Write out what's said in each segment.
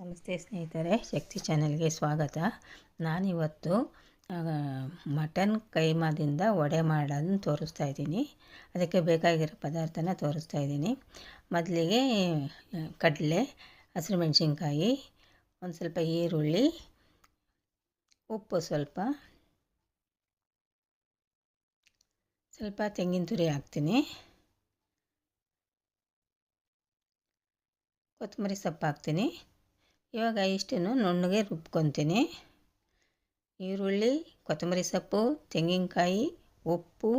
ನಮಸ್ತೆ ಸ್ನೇಹಿತರೆ, ಶಕ್ತಿ ಚಾನೆಲ್ಗೆ ಸ್ವಾಗತ. ನಾನಿವತ್ತು ಮಟನ್ ಕೈಮಾದಿಂದ ವಡೆ ಮಾಡೋದನ್ನು ತೋರಿಸ್ತಾ ಇದ್ದೀನಿ. ಅದಕ್ಕೆ ಬೇಕಾಗಿರೋ ಪದಾರ್ಥನ ತೋರಿಸ್ತಾ ಇದ್ದೀನಿ. ಮೊದಲಿಗೆ ಕಡಲೆ, ಹಸಿರು ಮೆಣಸಿನ್ಕಾಯಿ, ಒಂದು ಸ್ವಲ್ಪ ಈರುಳ್ಳಿ, ಉಪ್ಪು ಸ್ವಲ್ಪ ಸ್ವಲ್ಪ ತೆಂಗಿನ ತುರಿ ಹಾಕ್ತೀನಿ. ಕೊತ್ತಂಬರಿ ಸೊಪ್ಪು ಹಾಕ್ತೀನಿ. ಇವಾಗ ಇಷ್ಟನ್ನು ನುಣ್ಣಗೆ ರುಬ್ಕೊತೀನಿ. ಈರುಳ್ಳಿ, ಕೊತ್ತಂಬರಿ ಸೊಪ್ಪು, ತೆಂಗಿನಕಾಯಿ, ಉಪ್ಪು.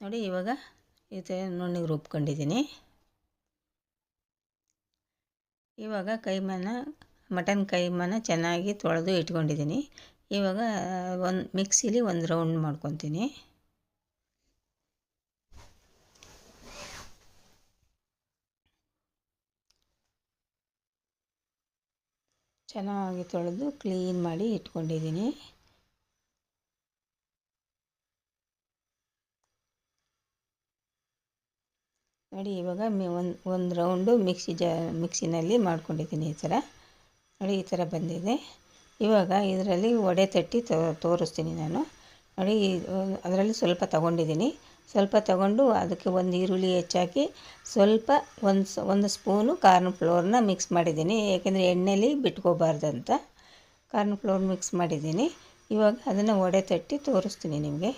ನೋಡಿ ಇವಾಗ ಈ ಥರ ನುಣ್ಣಗೆ ರುಬ್ಕೊಂಡಿದ್ದೀನಿ. ಇವಾಗ ಕೈಮನ, ಮಟನ್ ಕೈಮನ ಚೆನ್ನಾಗಿ ತೊಳೆದು ಇಟ್ಕೊಂಡಿದ್ದೀನಿ. ಇವಾಗ ಒಂದು ಮಿಕ್ಸಿಲಿ ಒಂದು ರೌಂಡ್ ಮಾಡ್ಕೊತೀನಿ. ಚೆನ್ನಾಗಿ ತೊಳೆದು ಕ್ಲೀನ್ ಮಾಡಿ ಇಟ್ಕೊಂಡಿದ್ದೀನಿ. ನೋಡಿ, ಇವಾಗ ಒಂದು ಒಂದು ರೌಂಡು ಮಿಕ್ಸಿ ಜಾ, ಮಿಕ್ಸಿನಲ್ಲಿ ಮಾಡ್ಕೊಂಡಿದ್ದೀನಿ ಈ ಥರ. ನೋಡಿ, ಈ ಥರ ಬಂದಿದೆ. ಇವಾಗ ಇದರಲ್ಲಿ ವಡೆ ತಟ್ಟಿ ತೋರಿಸ್ತೀನಿ ನಾನು. ನೋಡಿ ಅದರಲ್ಲಿ ಸ್ವಲ್ಪ ತಗೊಂಡಿದ್ದೀನಿ. ಸ್ವಲ್ಪ ತಗೊಂಡು ಅದಕ್ಕೆ ಒಂದು ಈರುಳ್ಳಿ ಹೆಚ್ಚಾಕಿ ಸ್ವಲ್ಪ ಒಂದು ಒಂದು ಸ್ಪೂನು ಕಾರ್ನ್ ಫ್ಲೋರ್ನ ಮಿಕ್ಸ್ ಮಾಡಿದ್ದೀನಿ. ಏಕೆಂದರೆ ಎಣ್ಣೆಲಿ ಬಿಟ್ಕೋಬಾರ್ದಂತ ಕಾರ್ನ್ ಫ್ಲೋರ್ ಮಿಕ್ಸ್ ಮಾಡಿದ್ದೀನಿ. ಇವಾಗ ಅದನ್ನು ಒಡೆ ತಟ್ಟಿ ತೋರಿಸ್ತೀನಿ ನಿಮಗೆ.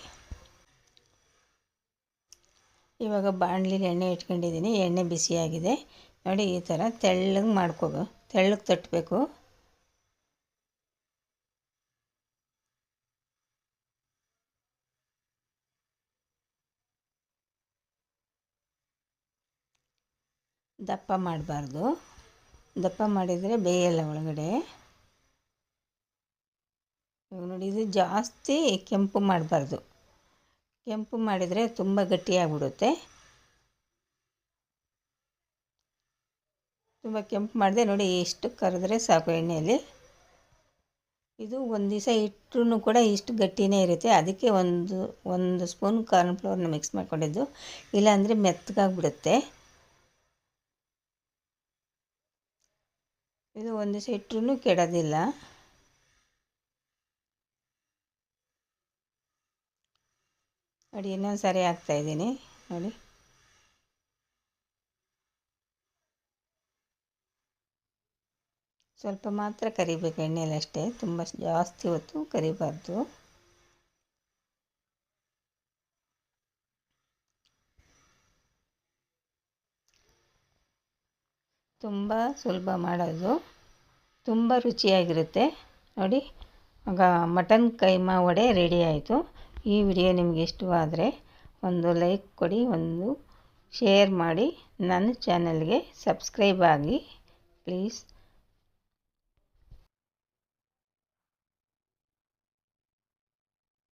ಇವಾಗ ಬಾಣಲಿಲಿ ಎಣ್ಣೆ ಇಟ್ಕೊಂಡಿದ್ದೀನಿ. ಎಣ್ಣೆ ಬಿಸಿಯಾಗಿದೆ. ನೋಡಿ ಈ ಥರ ತೆಳ್ಳಗೆ ಮಾಡ್ಕೋಬೇಕು ತೆಳ್ಳಗೆ ತಟ್ಟಬೇಕು. ದಪ್ಪ ಮಾಡಬಾರ್ದು. ದಪ್ಪ ಮಾಡಿದರೆ ಬೇಯಲ್ಲ ಒಳಗಡೆ. ಇವಾಗ ನೋಡಿ, ಇದು ಜಾಸ್ತಿ ಕೆಂಪು ಮಾಡಬಾರ್ದು. ಕೆಂಪು ಮಾಡಿದರೆ ತುಂಬ ಗಟ್ಟಿಯಾಗ್ಬಿಡುತ್ತೆ ತುಂಬ ಕೆಂಪು ಮಾಡಿದೆ ನೋಡಿ, ಎಷ್ಟು ಕರೆದ್ರೆ ಸಾಕು ಎಣ್ಣೆಯಲ್ಲಿ. ಇದು ಒಂದು ದಿವಸ ಇಟ್ಟರೂ ಕೂಡ ಇಷ್ಟು ಗಟ್ಟಿನೇ ಇರುತ್ತೆ. ಅದಕ್ಕೆ ಒಂದು ಒಂದು ಸ್ಪೂನ್ ಕಾರ್ನ್ ಫ್ಲೋರ್ನ ಮಿಕ್ಸ್ ಮಾಡ್ಕೊಂಡಿದ್ದು. ಇಲ್ಲಾಂದರೆ ಮೆತ್ತಗಾಗ್ಬಿಡುತ್ತೆ. ಇದು ಒಂದು ದಿವಸ ಇಟ್ಟರೂ ಕೆಡೋದಿಲ್ಲ. ನೋಡಿ, ಇನ್ನೊಂದು ಸರಿ ಹಾಕ್ತಾಯಿದ್ದೀನಿ ನೋಡಿ. ಸ್ವಲ್ಪ ಮಾತ್ರ ಕರಿಬೇಕು ಎಣ್ಣೆಯಲ್ಲಿ ಅಷ್ಟೇ ತುಂಬ ಜಾಸ್ತಿ ಹೊತ್ತು ಕರಿಬಾರ್ದು. ತುಂಬ ಸುಲಭ ಮಾಡೋದು. ತುಂಬ ರುಚಿಯಾಗಿರುತ್ತೆ. ನೋಡಿ, ಆಗ ಮಟನ್ ಕೈಮಾ ವಡೆ ರೆಡಿ ಆಯಿತು. ಈ ವಿಡಿಯೋ ನಿಮಗೆ ಇಷ್ಟವಾದರೆ ಒಂದು ಲೈಕ್ ಕೊಡಿ, ಒಂದು ಶೇರ್ ಮಾಡಿ. ನನ್ನ ಚಾನಲ್ಗೆ ಸಬ್ಸ್ಕ್ರೈಬ್ ಆಗಿ, ಪ್ಲೀಸ್.